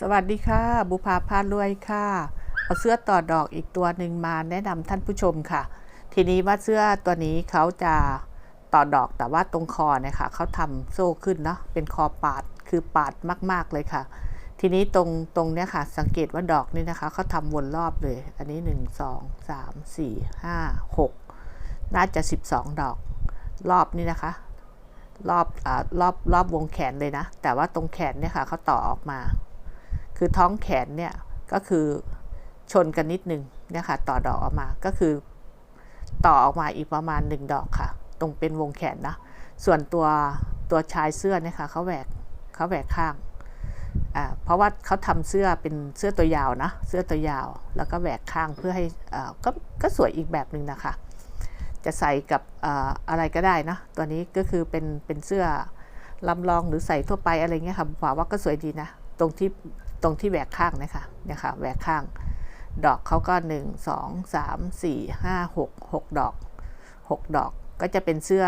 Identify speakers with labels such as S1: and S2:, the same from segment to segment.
S1: สวัสดีค่ะ บุภาพารวยค่ะ เอาเสื้อต่อดอกอีกตัวหนึ่งมาแนะนำท่านผู้ชมค่ะ ทีนี้ว่าเสื้อตัวนี้เขาจะต่อดอกแต่ว่าตรงคอเนี่ยค่ะเขาทำโซ่ขึ้นเนาะเป็นคอปาดคือปาดมาก ๆเลยค่ะ ทีนี้ตรงตรงเนี้ยค่ะ สังเกตว่าดอกนี่นะคะเขาทำวนรอบเลย อันนี้ 1 2 3 4 5 6 น่าจะ 12 ดอกรอบนี่นะคะ รอบอ่ารอบรอบวงแขนเลยนะ แต่ว่าตรงแขนเนี่ยค่ะเขาต่อออกมา คือท้องแขนเนี่ยก็คือชนกันนิดนึงเนี่ยค่ะต่อดอกออกมาก็คือ ต่อออกมาอีกประมาณหนึ่งดอกค่ะ ตรงเป็นวงแขนนะส่วนตัวตัวชายเสื้อเนี่ยค่ะเขาแหวกเขาแหวกข้างอ่าเพราะว่าเขาทำเสื้อเป็นเสื้อตัวยาวนะเสื้อตัวยาว แล้วก็แหวกข้างเพื่อให้อ่าก็ก็สวยอีกแบบหนึ่งนะคะ จะใส่กับอ่าอะไรก็ได้นะตัวนี้ก็คือเป็นเป็นเสื้อลำลองหรือใส่ทั่วไปอะไรเงี้ยค่ะผมว่าก็สวยดีนะ ตรงที่ ตรงที่แหวกข้างนะคะเนี่ยค่ะแหวกข้าง ดอกเขาก็ 1 2 3 4 5 6 6 ดอก 6 ดอกก็จะเป็นเสื้อ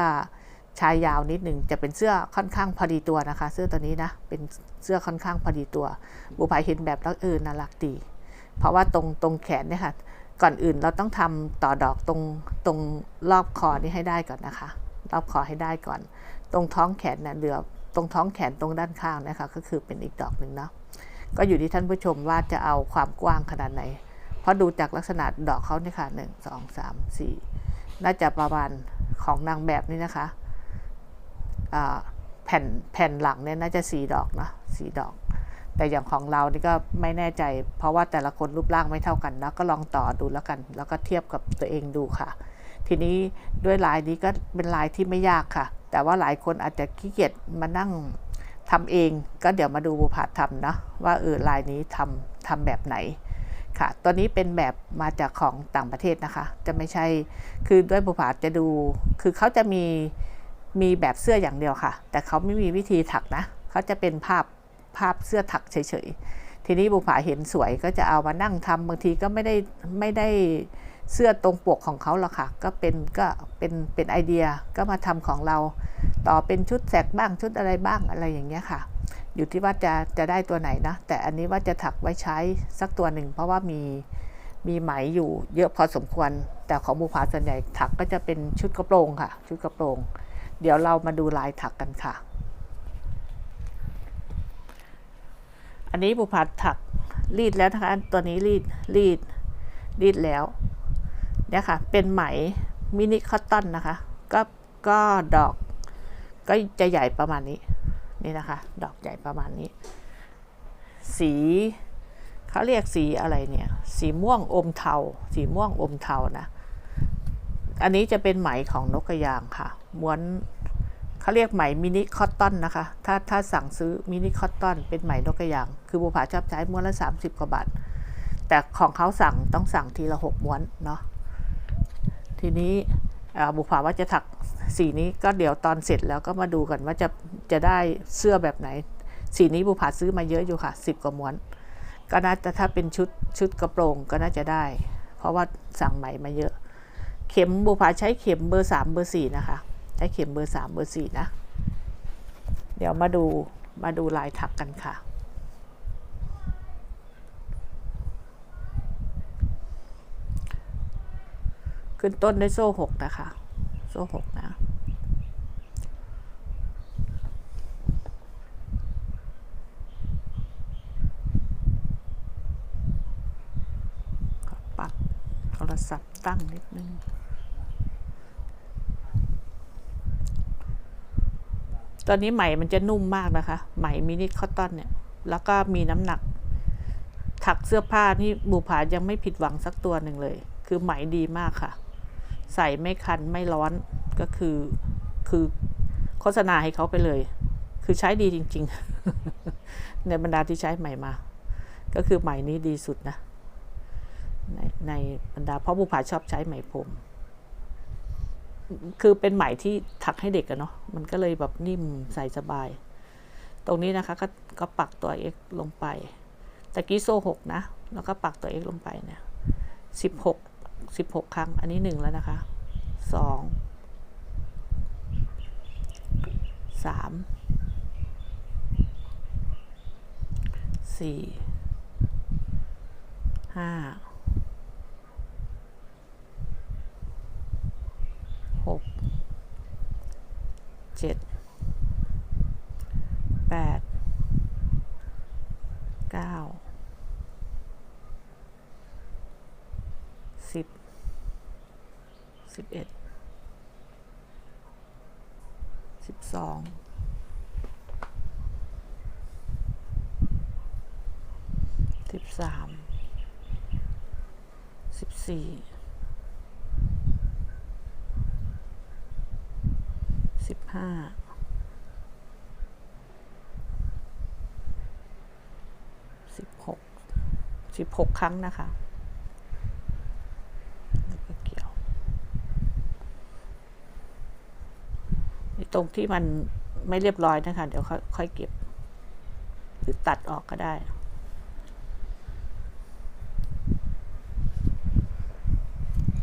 S1: ชายยาวนิดหนึ่งจะเป็นเสื้อค่อนข้างพอดีตัวนะคะ เสื้อตัวนี้นะเป็นเสื้อค่อนข้างพอดีตัว บุภายเห็นแบบแล้วเออน่ารักดีเพราะว่าตรงตรงแขนเนี่ยค่ะก่อนอื่นเราต้องทำต่อดอกตรงตรงรอบคอนี้ให้ได้ก่อนนะคะ รอบคอให้ได้ก่อน ตรงท้องแขนเนี่ยเหลือตรงท้องแขนตรงด้านข้างนะคะ ก็คือเป็นอีกดอกหนึ่งเนาะ ก็อยู่ที่ท่านผู้ชมว่าจะเอาความกว้างขนาดไหน เพราะดูจากลักษณะดอกเขาเนี่ยค่ะหนึ่งสองสามสี่น่าจะประมาณของนางแบบนี่นะคะแผ่นแผ่นหลังเนี่ยน่าจะสี่ดอกนะสี่ดอก แต่อย่างของเรานี่ก็ไม่แน่ใจ เพราะว่าแต่ละคนรูปร่างไม่เท่ากันนะก็ลองต่อดูแล้วกัน แล้วก็เทียบกับตัวเองดูค่ะ ทีนี้ด้วยลายนี้ก็เป็นลายที่ไม่ยากค่ะ แต่ว่าหลายคนอาจจะขี้เกียจมานั่ง ทำเองก็เดี๋ยวมาดูบุพาทำนะว่าเออลายนี้ทำทำแบบไหนค่ะตัวนี้เป็นแบบมาจากของต่างประเทศนะคะ จะไม่ใช่ คือด้วยบุพาจะดู คือเขาจะมี มีแบบเสื้ออย่างเดียวค่ะ แต่เขาไม่มีวิธีถักนะ เขาจะเป็นภาพ ภาพเสื้อถักเฉยๆ ทีนี้บุผาเห็นสวยก็จะเอามานั่งทำบางทีก็ไม่ได้ ไม่ได้ เสื้อตรงปกของเขาหรอกค่ะ ก็เป็นก็เป็นเป็นไอเดียก็มาทำของเรา ต่อเป็นชุดแสกบ้างชุดอะไรบ้างอะไรอย่างเงี้ยค่ะ อยู่ที่ว่าจะจะได้ตัวไหนนะ แต่อันนี้ว่าจะถักไว้ใช้สักตัวหนึ่ง เพราะว่ามีมีไหมอยู่เยอะพอสมควร แต่ของบุผาส่วนใหญ่ถักก็จะเป็นชุดกระโปรงค่ะ ชุดกระโปรง เดี๋ยวเรามาดูลายถักกันค่ะ อันนี้บุพัดถักรีดแล้วนะคะตัวนี้รีดรีดรีดแล้ว เนี่ยค่ะ เป็นไหมมินิคอตตอนนะคะ ก็ก็ดอก ก็จะใหญ่ประมาณนี้ นี่นะคะ ดอกใหญ่ประมาณนี้ สีเขาเรียกสีอะไรเนี่ย สีม่วงอมเทา สีม่วงอมเทานะ อันนี้จะเป็นไหมของนกกระยางค่ะ ม้วนเขาเรียกไหมมินิคอตตอนนะคะ ถ้าถ้าสั่งซื้อมินิคอตตอนเป็นไหมนกกระยาง คือบุผาชอบใช้ม้วนละ 30 กว่าบาท แต่ของเขาสั่งต้องสั่งทีละ 6 ม้วนเนาะ ทีนี้บุผาว่าจะถักสีนี้ก็เดี๋ยวตอนเสร็จแล้วก็มาดูกันว่าจะจะได้เสื้อแบบไหน สีนี้บุผาซื้อมาเยอะอยู่ค่ะ10กว่าม้วน ก็น่าจะถ้าเป็นชุดชุดกระโปรงก็น่าจะได้ เพราะว่าสั่งไหมมาเยอะ เข็มบุผาใช้เข็มเบอร์3เบอร์4นะคะใช้เข็มเบอร์3เบอร์4นะ เดี๋ยวมาดูมาดูลายถักกันค่ะ ขึ้นต้นด้วยโซ่หกนะคะ โซ่หกนะ ปรับโทรศัพท์ตั้งนิดนึงตอนนี้ไหมมันจะนุ่มมากนะคะ ไหมมินิคอตตอนเนี่ย แล้วก็มีน้ำหนัก ถักเสื้อผ้านี่บูผายังไม่ผิดหวังสักตัวหนึ่งเลย คือไหมดีมากค่ะ ใส่ไม่คันไม่ร้อนก็คือคือโฆษณาให้เขาไปเลย คือใช้ดีจริง ๆ ในบรรดาที่ใช้ใหม่มา ก็คือไหม่นี้ดีสุดนะ ในในบรรดาเพราะบุผาชอบใช้ไหมพรมคือเป็นไหมที่ถักให้เด็กอะเนาะมันก็เลยแบบนิ่มใส่สบาย ตรงนี้นะคะก็ก็ปักตัว x ลงไปตะกี้โซ่หกนะ แล้วก็ปักตัว x ลงไปเนี่ยสิบหก สิบหกครั้ง อันนี้หนึ่งแล้วนะคะสองสามสี่ห้าหกเจ็ดแปดเก้าสิบ สิบเอ็ดสิบสองสิบสามสิบสี่สิบห้าสิบหกสิบหกครั้งนะคะแล้วก็เกี่ยว ตรงที่มันไม่เรียบร้อยนะคะ เดี๋ยวค่อยค่อยเก็บ หรือตัดออกก็ได้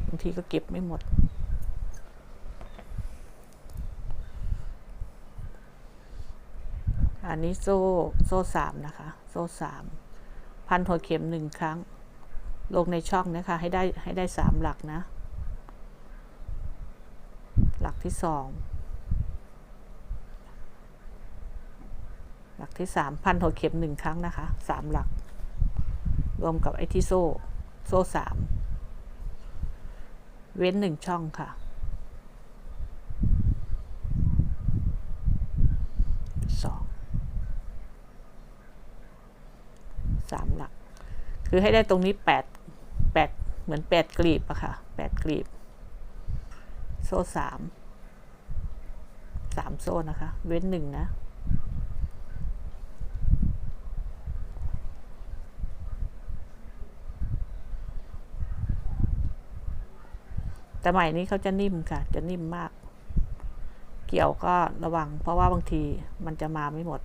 S1: บางทีก็เก็บไม่หมด อันนี้โซ่โซ่สามนะคะ โซ่สามพันหัวเข็มหนึ่งครั้ง ลงในช่องนะคะ ให้ได้ให้ได้สามหลักนะ หลักที่สอง ลักที่สามพันหัวเข็มหนึ่งครั้งนะคะสามหลัก รวมกับไอ้ที่โซ่ โซ่สามเว้นหนึ่งช่องค่ะ สอง สามหลัก คือให้ได้ตรงนี้แปดแปดเหมือนแปดกลีบอะค่ะแปดกลีบ โซ่สาม สามโซ่นะคะ เว้นหนึ่งนะ แต่ใหม่นี้เขาจะนิ่มค่ะ จะนิ่มมาก เกี่ยวก็ระวัง เพราะว่าบางทีมันจะมาไม่หมด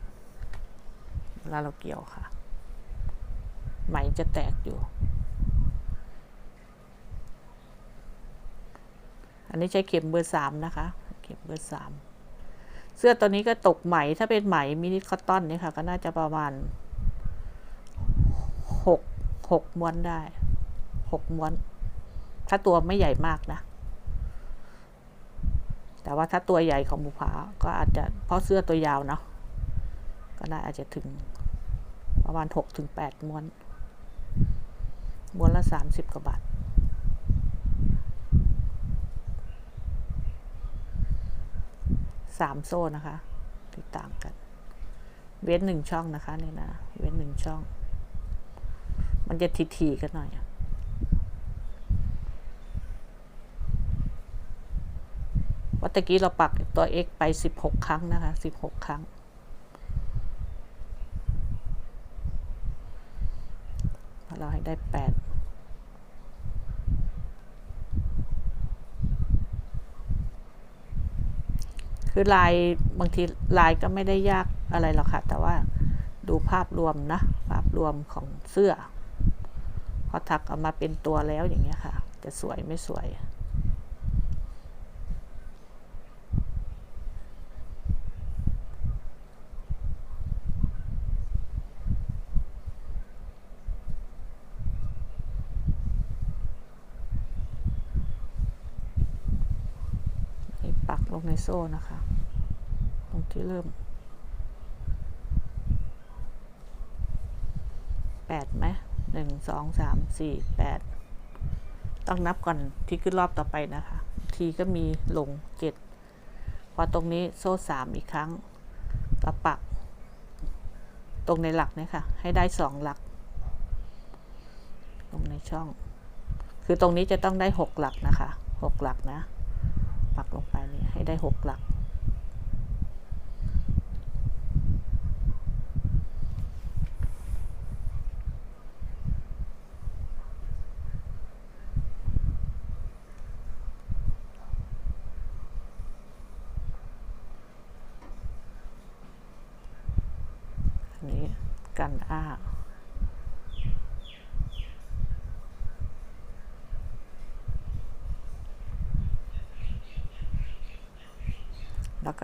S1: เวลาเราเกี่ยวค่ะ ไหมจะแตกอยู่ อันนี้ใช้เข็มเบอร์สามนะคะ เข็มเบอร์สามเสื้อตัวนี้ก็ตกไหมถ้าเป็นไหมมินิคอตตอนนี่ค่ะ ก็น่าจะประมาณหกหกม้วนได้หกม้วน ถ้าตัวไม่ใหญ่มากนะ แต่ว่าถ้าตัวใหญ่ของบุผาก็อาจจะเพราะเสื้อตัวยาวเนาะก็น่าอาจจะถึงประมาณหกถึงแปดม้วน ม้วนละสามสิบกว่าบาทสามโซ่นะคะที่ต่างกัน เว้นหนึ่งช่องนะคะเนี่ยนะ เว้นหนึ่งช่อง มันจะทีๆกันหน่อยอะ ตะกี้เราปักตัว x ไป 16 ครั้งนะคะ 16 ครั้ง เราให้ได้ 8คือลายบางทีลายก็ไม่ได้ยากอะไรหรอกค่ะ แต่ว่าดูภาพรวมนะ ภาพรวมของเสื้อ พอถักออกมาเป็นตัวแล้วอย่างเงี้ยค่ะ จะสวยไม่สวย นี่ปักลงใน โซ่นะคะ ตรงที่เริ่มแปดไหมหนึ่งสองสามสี่แปดต้องนับก่อนที่ขึ้นรอบต่อไปนะคะ ทีก็มีลงเจ็ดพอตรงนี้โซ่สามอีกครั้งก็ปัก ตรงในหลักเนี่ยค่ะ ให้ได้สองหลัก ตรงในช่อง คือตรงนี้จะต้องได้หกหลักนะคะหกหลักนะ ปักลงไปเนี่ยให้ได้หกหลัก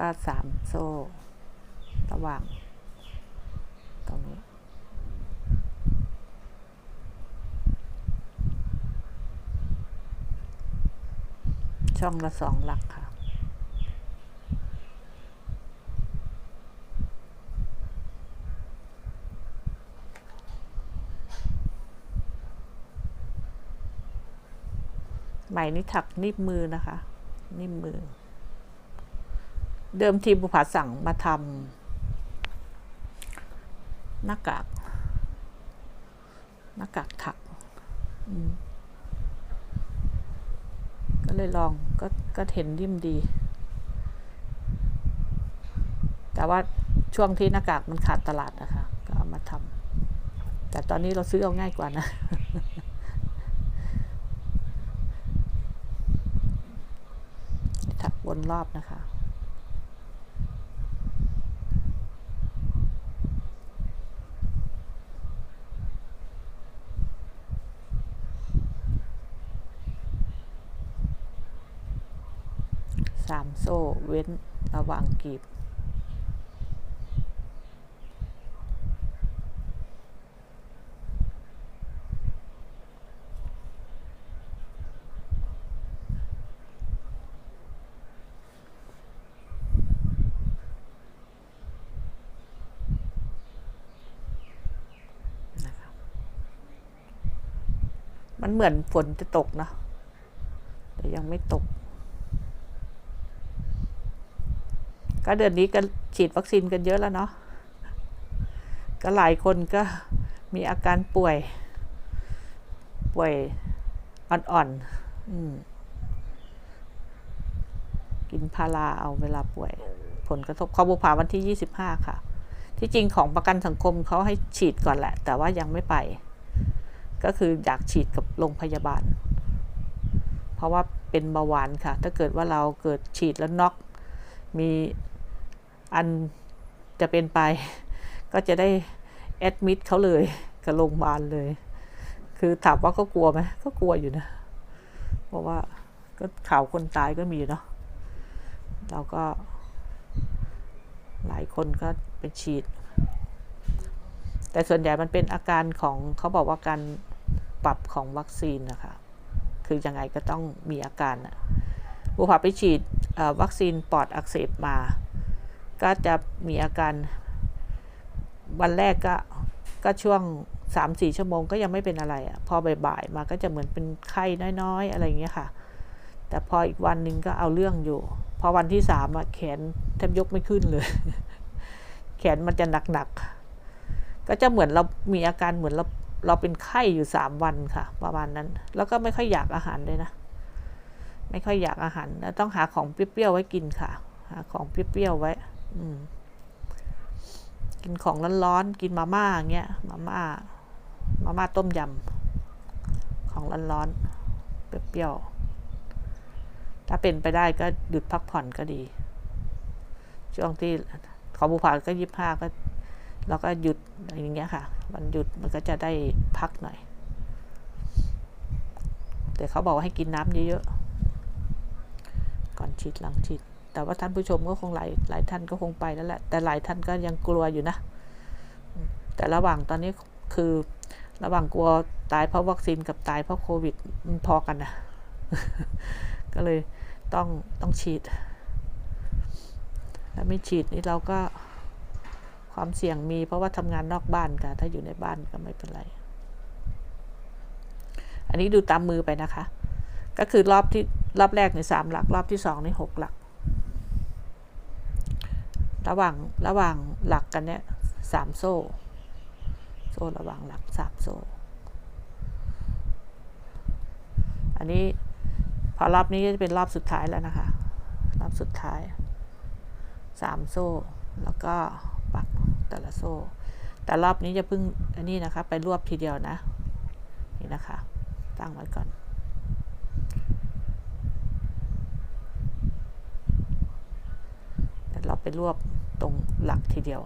S1: ็สามโซ่ระหว่างตรงนี้ช่องละสองหลักค่ะใหม่นี่ถักนิ่มมือนะคะ นิ่มมือ เดิมทีบุภาสั่งมาทำหน้ากาก หน้ากากถัก ก็เลยลองก็ก็เห็นริมดี แต่ว่าช่วงที่หน้ากากมันขาดตลาดนะคะ ก็เอามาทำแต่ตอนนี้เราซื้อเอาง่ายกว่านะถักวนรอบนะคะ สามโซ่เว้นระหว่างกีบ มันเหมือนฝนจะตกเนะแต่ยังไม่ตก ก็เดือนนี้ก็ฉีดวัคซีนกันเยอะแล้วเนาะก็หลายคนก็มีอาการป่วย ป่วยอ่อนๆกินพาราเอาเวลาป่วย ผลกระทบข้อบุพาวันที่ 25 ค่ะ ที่จริงของประกันสังคมเขาให้ฉีดก่อนแหละ แต่ว่ายังไม่ไป ก็คืออยากฉีดกับโรงพยาบาล เพราะว่าเป็นเบาหวานค่ะ ถ้าเกิดว่าเราเกิดฉีดแล้วน็อกมี อันจะเป็นไป ก็จะได้แอดมิดเขาเลยกับโรงพยาบาลเลย คือถามว่าก็กลัวไหมก็กลัวอยู่นะ เพราะว่าก็ข่าวคนตายก็มีเนาะเราก็ หลายคนก็ไปฉีด แต่ส่วนใหญ่มันเป็นอาการของเขาบอกว่าการปรับของวัคซีนนะคะ คือยังไงก็ต้องมีอาการอะบุพาไปฉีดวัคซีนปอดอักเสบมา ก็จะมีอาการ วันแรกก็ก็ช่วง3-4ชั่วโมงก็ยังไม่เป็นอะไรอะ่ะพอบ่ายๆมาก็จะเหมือนเป็นไข้น้อยๆ อะไรอย่างเงี้ยค่ะ แต่พออีกวันหนึ่งก็เอาเรื่องอยู่ พอวันที่สามอะแขนแทบยกไม่ขึ้นเลย แขนมันจะหนักๆ ก็จะเหมือนเรามีอาการเหมือนเราเราเป็นไข้อยู่สามวันค่ะ ประมาณนั้น แล้วก็ไม่ค่อยอยากอาหารเลยนะ ไม่ค่อยอยากอาหารแล้วต้องหาของเปรี้ยวๆไว้กินค่ะ หาของเปรี้ยวๆไว้ กินของร้อนๆ กินมาม่าอย่างเงี้ย มาม่า มาม่าต้มยำ ของร้อนๆ เปรี้ยวๆ ถ้าเป็นไปได้ก็หยุดพักผ่อนก็ดี ช่วงที่ขอบุพาก็ยิบห้าก็เราก็หยุดอย่างเงี้ยค่ะวันหยุดมันก็จะได้พักหน่อย แต่เขาบอกว่าให้กินน้ำเยอะๆ ก่อนฉีดหลังฉีด แต่ว่าท่านผู้ชมก็คงหลายหลายท่านก็คงไปแล้วแหละ แต่หลายท่านก็ยังกลัวอยู่นะ แต่ระหว่างตอนนี้คือระหว่างกลัวตายเพราะวัคซีนกับตายเพราะโควิดมันพอกันนะ ก็เลยต้องต้องฉีด ถ้าไม่ฉีดนี่เราก็ความเสี่ยงมีเพราะว่าทำงานนอกบ้านค่ะ ถ้าอยู่ในบ้านก็ไม่เป็นไร อันนี้ดูตามมือไปนะคะ ก็คือรอบที่รอบแรกในสามหลัก รอบที่สองในหกหลัก ระหว่างระหว่างหลักกันเนี่ยสามโซ่ โซ่ระหว่างหลักสามโซ่ อันนี้พอรอบนี้จะเป็นรอบสุดท้ายแล้วนะคะ รอบสุดท้ายสามโซ่ แล้วก็ปักแต่ละโซ่ แต่รอบนี้จะเพิ่งอันนี้นะคะ ไปรวบทีเดียวนะ นี่นะคะ ตั้งไว้ก่อนแต่เราไปรวบ ตรงหลักทีเดียว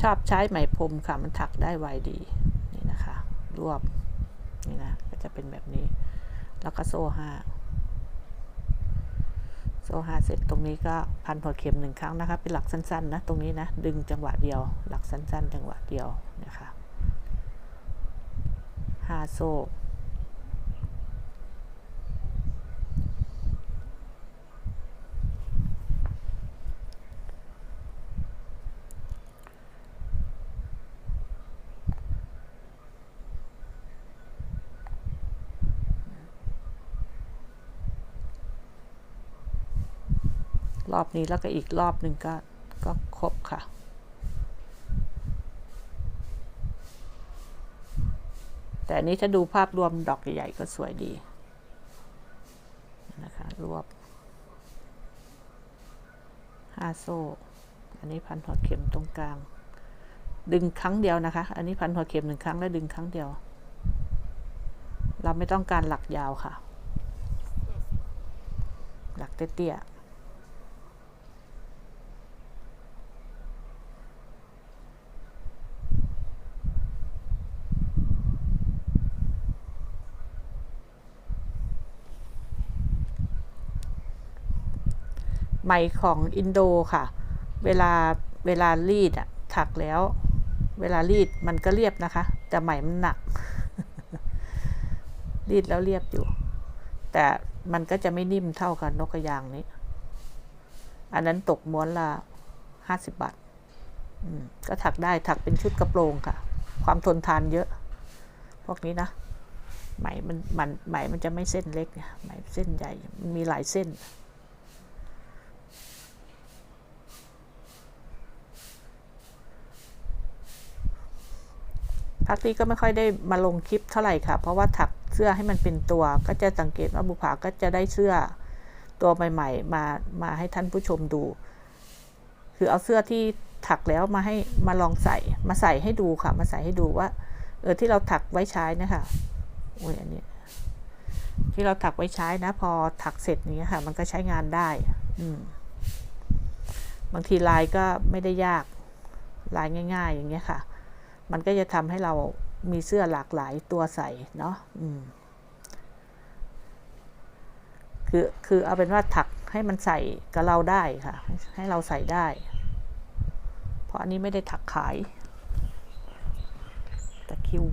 S1: ชอบใช้ไหมพรมค่ะ มันถักได้ไวดี นี่นะคะ รวบ นี่นะ ก็จะเป็นแบบนี้ แล้วก็โซ่ห้าโซ่ห้าเสร็จตรงนี้ก็พันหัวเข็มหนึ่งครั้งนะคะ เป็นหลักสั้นๆนะ ตรงนี้นะ ดึงจังหวะเดียว หลักสั้น ๆ จังหวะเดียว ผ้าโซ่รอบนี้แล้วก็อีกรอบหนึ่งก็ก็ครบค่ะ แต่ อันนี้ถ้าดูภาพรวมดอกใหญ่ๆก็สวยดีนะคะรวบห้าโซ่ อันนี้พันหัวเข็มตรงกลาง ดึงครั้งเดียวนะคะ อันนี้พันหัวเข็มหนึ่งครั้งแล้วดึงครั้งเดียว เราไม่ต้องการหลักยาวค่ะ หลักเตี้ยๆ ไหมของอินโดค่ะ เวลาเวลารีดอะถักแล้ว เวลารีดมันก็เรียบนะคะ แต่ไหมมันหนัก รีดแล้วเรียบอยู่ แต่มันก็จะไม่นิ่มเท่ากับนกกระยางนี้ อันนั้นตกม้วนละห้าสิบบาทก็ถักได้ถักเป็นชุดกระโปรงค่ะ ความทนทานเยอะ พวกนี้นะไหมมันมันไหมมันจะไม่เส้นเล็กไหมเส้นใหญ่มันมีหลายเส้น พักนี้ก็ไม่ค่อยได้มาลงคลิปเท่าไหร่ค่ะ เพราะว่าถักเสื้อให้มันเป็นตัว ก็จะสังเกตว่าบุภาก็จะได้เสื้อตัวใหม่ ๆ มามาให้ท่านผู้ชมดู คือเอาเสื้อที่ถักแล้วมาให้มาลองใส่มาใส่ให้ดูค่ะ มาใส่ให้ดูว่า เออที่เราถักไว้ใช้นะคะโอ้ยอันนี้ที่เราถักไว้ใช้นะ พอถักเสร็จนี้ค่ะ มันก็ใช้งานได้ อืมบางทีลายก็ไม่ได้ยากลายง่าย ๆ อย่างเงี้ยค่ะ มันก็จะทำให้เรามีเสื้อหลากหลายตัวใส่เนาะอืมคือคือเอาเป็นว่าถักให้มันใส่กับเราได้ค่ะ ให้เราใส่ได้ เพราะอันนี้ไม่ได้ถักขายตะคิว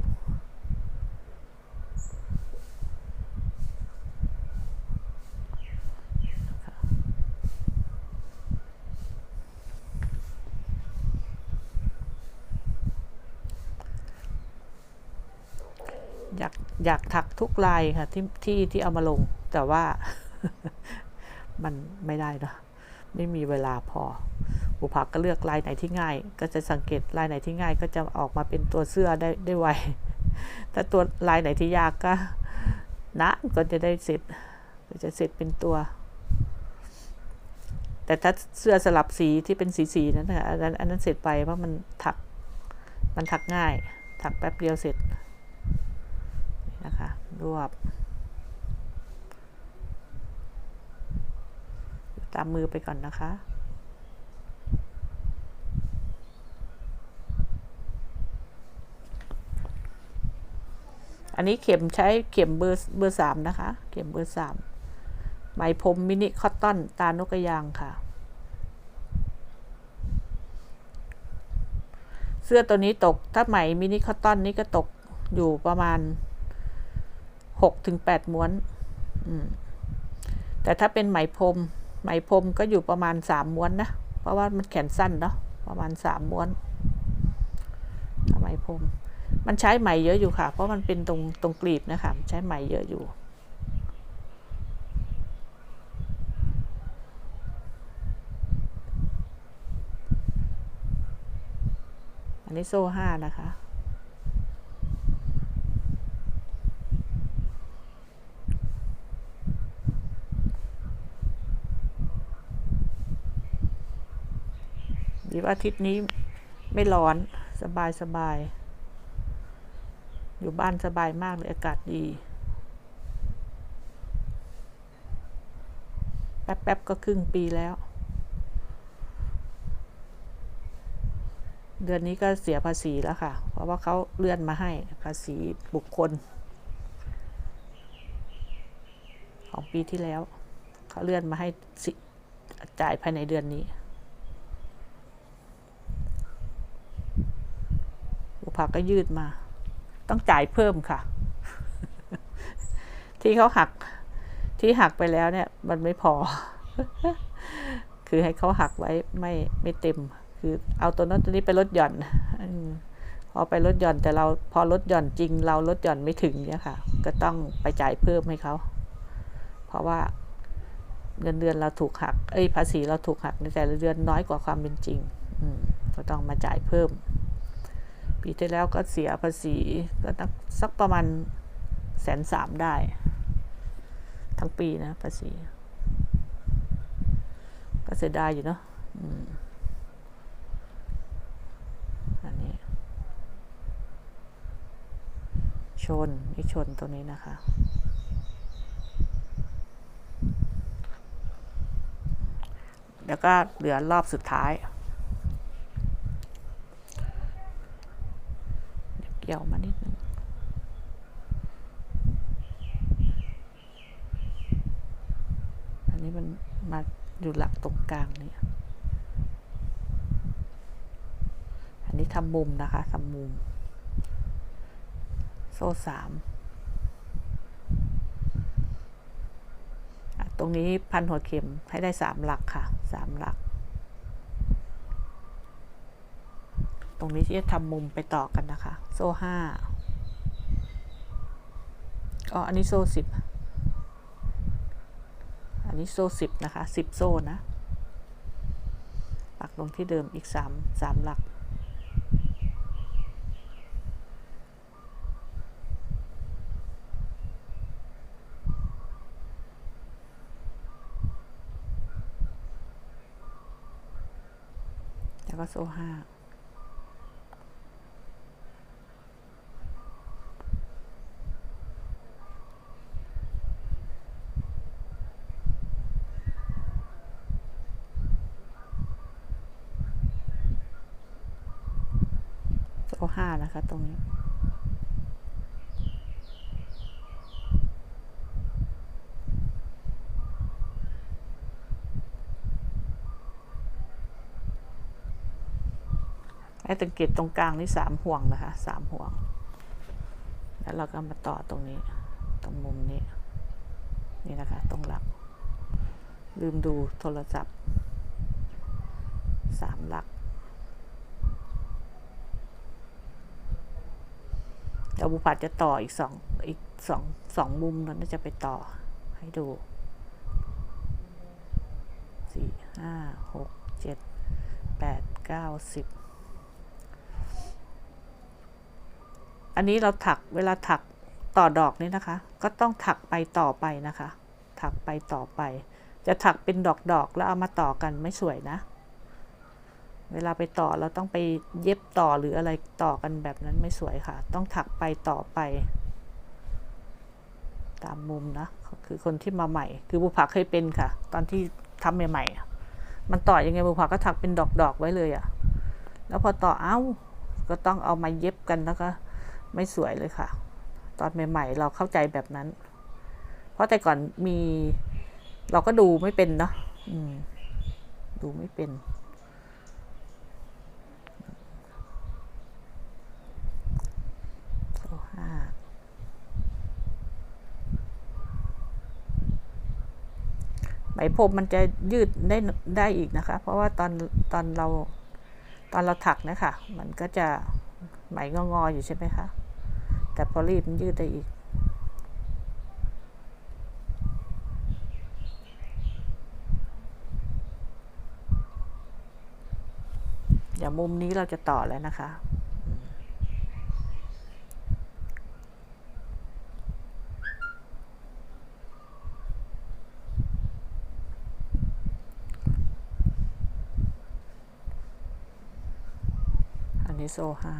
S1: อยากอยากถักทุกลายค่ะที่ที่ที่เอามาลง แต่ว่ามันไม่ได้เนอะไม่มีเวลาพอบุพักก็เลือกลายไหนที่ง่าย ก็จะสังเกตลายไหนที่ง่าย ก็จะออกมาเป็นตัวเสื้อได้ได้ไวถ้าตัวลายไหนที่ยากก็นะก็จะได้เสร็จก็จะเสร็จเป็นตัว แต่ถ้าเสื้อสลับสีที่เป็นสีสีๆนั้นนะอันนั้นอันนั้นเสร็จไปเพราะมันถักมันถักง่าย ถักแป๊บเดียวเสร็จ รวบ ตามมือไปก่อนนะคะอันนี้เข็มใช้เข็มเบอร์เบอร์สามนะคะ เข็มเบอร์สามไหมพรมมินิคอตตอน ตานกกระยางค่ะ เสื้อตัวนี้ตกถ้าไหมมินิคอตตอนนี้ก็ตกอยู่ประมาณ หกถึงแปดม้วน แต่ถ้าเป็นไหมพรมไหมพรมก็อยู่ประมาณสามม้วนนะ เพราะว่ามันแขนสั้นเนาะ ประมาณสามม้วนไหมพรม มันใช้ไหมเยอะอยู่ค่ะ เพราะมันเป็นตรงตรงกลีบนะคะ ใช้ไหมเยอะอยู่อันนี้โซ่ห้านะคะ ดีว่าอาทิตย์นี้ไม่ร้อนสบายสบาย อยู่บ้านสบายมากเลยอากาศดี แป๊บๆก็ครึ่งปีแล้ว เดือนนี้ก็เสียภาษีแล้วค่ะ เพราะว่าเขาเลื่อนมาให้ภาษีบุคคล ของปีที่แล้ว เขาเลื่อนมาให้จ่ายภายในเดือนนี้ บุพาก็ยืดมา ต้องจ่ายเพิ่มค่ะ ที่เขาหักที่หักไปแล้วเนี่ย มันไม่พอ คือให้เขาหักไว้ไม่ไม่เต็ม คือเอาตัวนั้นตัวนี้ไปลดหย่อนอพอไปลดหย่อนแต่เราพอลดหย่อนจริง เราลดหย่อนไม่ถึงเนี่ยค่ะ ก็ต้องไปจ่ายเพิ่มให้เขาเพราะว่าเงินเดือนเราถูกหัก เอ้ยภาษีเราถูกหักในแต่ละเดือนน้อยกว่าความเป็นจริงอืมก็ต้องมาจ่ายเพิ่ม ปีที่แล้วก็เสียภาษีก็สักประมาณแสนสามได้ ทั้งปีนะภาษี ก็เสียดายอยู่เนาะอันนี้ ชนนี่ชนตัวนี้นะคะ แล้วก็เหลือรอบสุดท้าย เกี่ยวมานิดนึงอันนี้มันมาอยู่หลักตรงกลางเนี่ยอันนี้ทำมุมนะคะทำมุม โซ่สามตรงนี้พันหัวเข็มให้ได้สามหลักค่ะสามหลัก ตรงนี้ที่จะทำมุมไปต่อกันนะคะ โซ่ห้าอ๋ออันนี้โซ่สิบอันนี้โซ่สิบนะคะสิบโซ่นะ ปักลงที่เดิมอีกสามสามหลัก แล้วก็โซ่ห้า โซ่ห้านะคะตรงนี้ ให้สังเกตตรงกลางนี่สามห่วงนะคะสามห่วง แล้วเราก็มาต่อตรงนี้ ตรงมุมนี้ นี่นะคะ ตรงหลัก ลืมดูโทรศัพท์สามหลักเดี๋ยวบุพัดจะต่ออีกสองอีกสองสองมุมนั้นจะไปต่อให้ดูสี่ห้าหกเจ็ดแปดเก้าสิบ อันนี้เราถักเวลาถักต่อดอกนี่นะคะ ก็ต้องถักไปต่อไปนะคะ ถักไปต่อไป จะถักเป็นดอกดอกแล้วเอามาต่อกันไม่สวยนะ เวลาไปต่อเราต้องไปเย็บต่อหรืออะไรต่อกันแบบนั้นไม่สวยค่ะ ต้องถักไปต่อไป ตามมุมนะคือคนที่มาใหม่ คือบุภาเคยเป็นค่ะ ตอนที่ทำใหม่ๆมันต่อยังไงบุภาก็ถักเป็นดอกๆไว้เลยอะ่ะ แล้วพอต่อเอ้าก็ต้องเอามาเย็บกันแล้วก็ ไม่สวยเลยค่ะ ตอนใหม่ๆ เราเข้าใจแบบนั้น เพราะแต่ก่อนมีเราก็ดูไม่เป็นเนาะดูไม่เป็น โซ่ห้าไหมพรมมันจะยืดได้ได้อีกนะคะ เพราะว่าตอนตอนเราตอนเราถักนะคะ มันก็จะไหมงองอๆอยู่ใช่ไหมคะ แต่พอรีบมันยืดได้อีกเดี๋ยวมุมนี้เราจะต่อแล้วนะคะอันนี้โซ่ห้า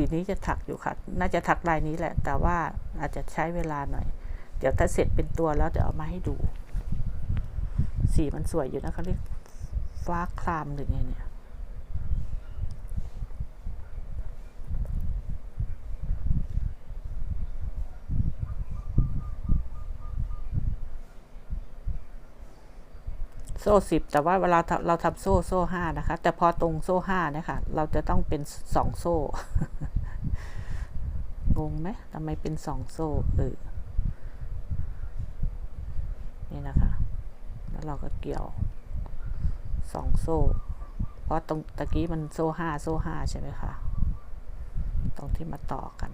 S1: สีนี้จะถักอยู่ค่ะ น่าจะถักลายนี้แหละ แต่ว่าอาจจะใช้เวลาหน่อย เดี๋ยวถ้าเสร็จเป็นตัวแล้วเดี๋ยวเอามาให้ดู สีมันสวยอยู่นะเขาเรียกฟ้าคลามหรือไงเนี่ย โซ่สิบแต่ว่าเวลาเราทำโซ่โซ่ห้านะคะ แต่พอตรงโซ่ห้านี่ยค่ะเราจะต้องเป็นสองโซ่งงไหมทำไมเป็นสองโซ่เออนี่นะคะ แล้วเราก็เกี่ยวสองโซ่ เพราะตรงตะกี้มันโซ่ห้าโซ่ห้าใช่ไหมคะ ตรงที่มาต่อกัน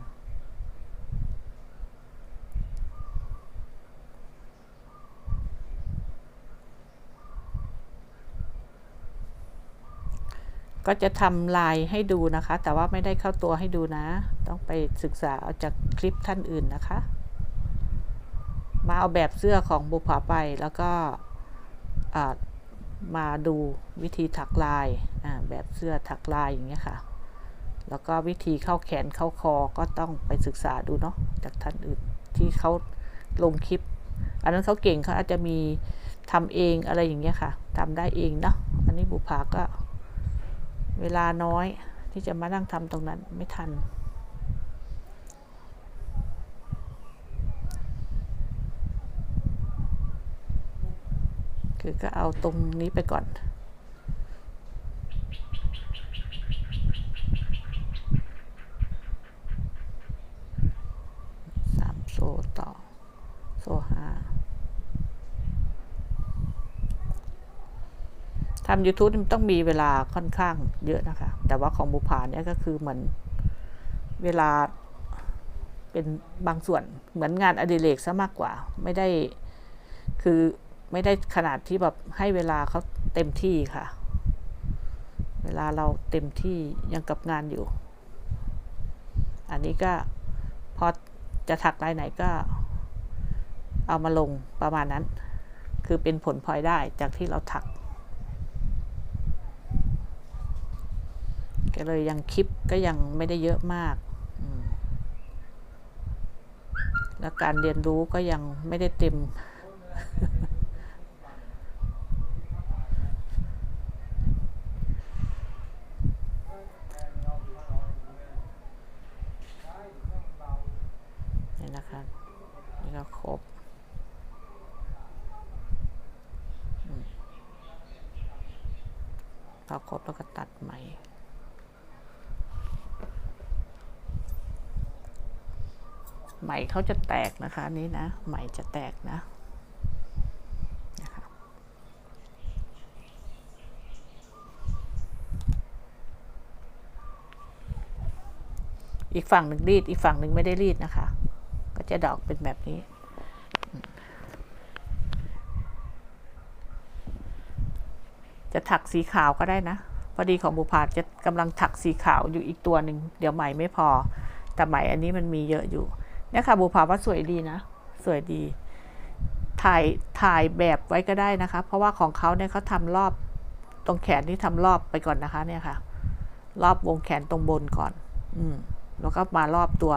S1: ก็จะทำลายให้ดูนะคะ แต่ว่าไม่ได้เข้าตัวให้ดูนะ ต้องไปศึกษาเอาจากคลิปท่านอื่นนะคะ มาเอาแบบเสื้อของบุผาไปแล้วก็มาดูวิธีถักลายแบบเสื้อถักลายอย่างเงี้ยค่ะ แล้วก็วิธีเข้าแขนเข้าคอก็ต้องไปศึกษาดูเนาะจากท่านอื่นที่เขาลงคลิป อันนั้นเขาเก่งเขาอาจจะมีทำเองอะไรอย่างเงี้ยค่ะทำได้เองเนาะอันนี้บุผาก็ เวลาน้อยที่จะมานั่งทำตรงนั้นไม่ทัน คือก็เอาตรงนี้ไปก่อน สามโซ่ต่อ โซ่ห้า ทำ YouTube มันต้องมีเวลาค่อนข้างเยอะนะคะ แต่ว่าของบุพาเนี่ยก็คือเหมือนเวลาเป็นบางส่วนเหมือนงานอดิเรกซะมากกว่า ไม่ได้คือไม่ได้ขนาดที่แบบให้เวลาเขาเต็มที่ค่ะ เวลาเราเต็มที่ยังกับงานอยู่ อันนี้ก็พอจะถักลายไหนก็เอามาลงประมาณนั้น คือเป็นผลพลอยได้จากที่เราถัก ก็เลยยังคลิปก็ยังไม่ได้เยอะมาก แล้วการเรียนรู้ก็ยังไม่ได้เต็ม นี่นะคะนี่ก็ครบพอครบแล้วก็ตัดใหม่ ไหมเขาจะแตกนะคะนี่นะ ไหมจะแตกนะนะคะอีกฝั่งหนึ่งรีด อีกฝั่งหนึ่งไม่ได้รีดนะคะ ก็จะดอกเป็นแบบนี้ จะถักสีขาวก็ได้นะ พอดีของบุพาจะกำลังถักสีขาวอยู่อีกตัวหนึ่ง เดี๋ยวไหมไม่พอ แต่ไหมอันนี้มันมีเยอะอยู่ เนี่ยค่ะบุพาว่าสวยดีนะ สวยดี ถ่ายถ่ายแบบไว้ก็ได้นะคะ เพราะว่าของเขาเนี่ยเขาทำรอบตรงแขนที่ทำรอบไปก่อนนะคะ เนี่ยค่ะ รอบวงแขนตรงบนก่อน อืมแล้วก็มารอบตัว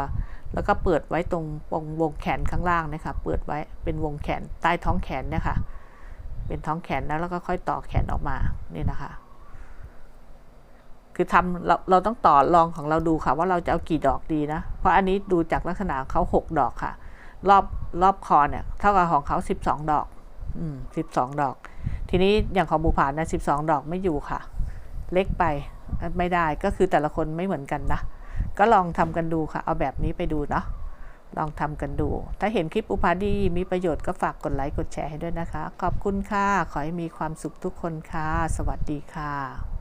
S1: แล้วก็เปิดไว้ตรงปงวงแขนข้างล่างนะคะ เปิดไว้เป็นวงแขนใต้ท้องแขนเนี่ยค่ะ เป็นท้องแขนแล้วแล้วก็ค่อยต่อแขนออกมา นี่นะคะ คือทำเราเราต้องต่อรองของเราดูค่ะ ว่าเราจะเอากี่ดอกดีนะ เพราะอันนี้ดูจากลักษณะเขาหกดอกค่ะ รอบรอบคอเนี่ยเท่ากับของเขาสิบสองดอก อืมสิบสองดอก ทีนี้อย่างของบูผานนะสิบสองดอกไม่อยู่ค่ะ เล็กไปไม่ได้ก็คือแต่ละคนไม่เหมือนกันนะ ก็ลองทำกันดูค่ะ เอาแบบนี้ไปดูเนาะลองทำกันดู ถ้าเห็นคลิปอุปาดีมีประโยชน์ก็ฝากกดไลค์กดแชร์ให้ด้วยนะคะ ขอบคุณค่ะ ขอให้มีความสุขทุกคนค่ะ สวัสดีค่ะ